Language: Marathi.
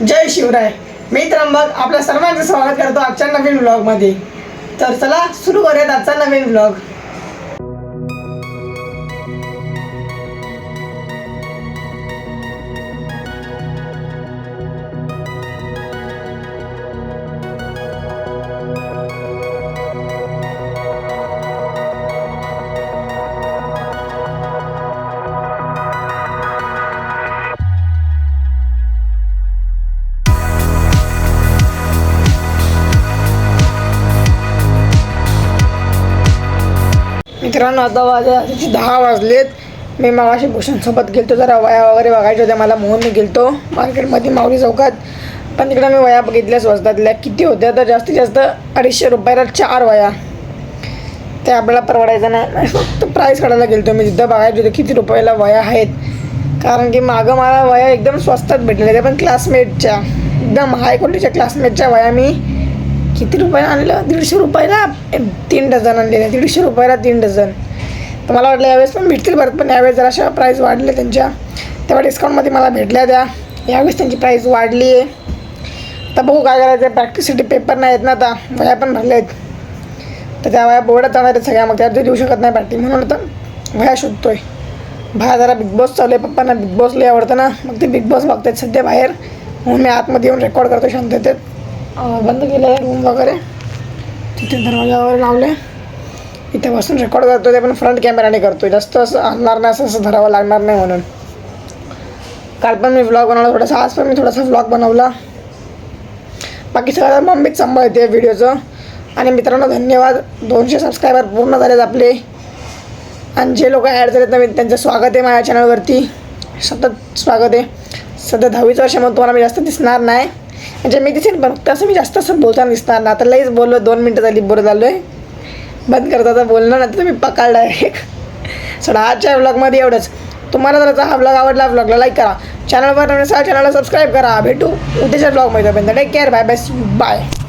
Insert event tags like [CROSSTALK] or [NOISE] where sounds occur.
जय शिवराय. मी त्र्यंबक आपल्या सर्वांचं स्वागत करतो आजच्या नवीन ब्लॉगमध्ये तर चला सुरू करूयात आजचा नवीन ब्लॉग मित्रांनो आता वाजले दहा वाजलेत. मी मगाशी भूषणसोबत गेलतो जरा वया वगैरे बघायच्या होत्या मला मोहन गेलतो. मार्केटमध्ये माऊली चौकात. पण तिकडे मी वया बघितल्या स्वस्तातल्या. किती होत्या? तर जास्तीत जास्त अडीचशे रुपयाला चार वया. ते आपल्याला परवडायचं नाही. [LAUGHS] फक्त प्राईस काढायला गेलतो मी. तिथं बघायचं होतं किती रुपयाला वया आहेत. कारण की मागं मला वया एकदम स्वस्तात भेटलेल्या पण क्लासमेटच्या एकदम हाय क्वालिटीच्या क्लासमेटच्या वया मी किती रुपयाला आणलं? दीडशे रुपयाला? तीन डझन आणलेले दीडशे रुपयाला तीन डझन. तर मला वाटलं यावेळेस पण भेटतील परत पण यावेळेस जराशा प्राईस वाढले त्यांच्या. तेव्हा डिस्काउंटमध्ये मला भेटल्या त्या. यावेळेस त्यांची प्राईस वाढली आहे. तर बघू काय करायचं प्रॅक्टिससाठी पेपर नाही आहेत ना आता. वया पण भरल्या आहेत. तर त्या वया बोर्डात जाणार आहेत सगळ्या. मग त्या देऊ शकत नाही पॅटी म्हणून तर वया शोधतोय. बाहेर जरा बिग बॉस चालू आहे. पप्पांना बिग बॉस लई आवडतं ना. मग ते बिग बॉस बघतात सध्या बाहेर. म्हणून मी आतमध्ये येऊन रेकॉर्ड करतो शांततेत. बंद केलं आहे रूम वगैरे. तिथे दरवाजा वगैरे लावले. इथे बसून रेकॉर्ड करतो ते पण फ्रंट कॅमेराने करतो जास्त असं आणणार नाही असं असं धरावं लागणार नाही म्हणून. काल पण मी व्लॉग बनवला थोडासा आज पण मी थोडासा व्लॉग बनवला. बाकी सगळं मम्मीच सांभाळते व्हिडिओचं आणि मित्रांनो धन्यवाद. दोनशे सबस्क्रायबर पूर्ण झालेत आपले. आणि जे लोक ॲड झालेत नवीन त्यांचं स्वागत आहे माझ्या चॅनलवरती सतत स्वागत आहे. सध्या दहावीचं वर्ष म्हणून तुम्हाला मी जास्त दिसणार नाही. म्हणजे मी दिसेन पण तसं मी जास्त असं बोलताना दिसणार ना आता लईच बोललो दोन मिनटं झाली बरं झालो आहे बंद करता तर बोलणार नाही तर मी पकडला डायरेक्ट सोडा आजच्या व्लॉगमध्ये एवढंच. तुम्हाला जर हा व्लॉग आवडला व्लॉगला लाईक करा. चॅनलवर नसेल चॅनलला सबस्क्राईब करा. भेटू उद्याच्या ब्लॉगमध्ये take care bye bye bye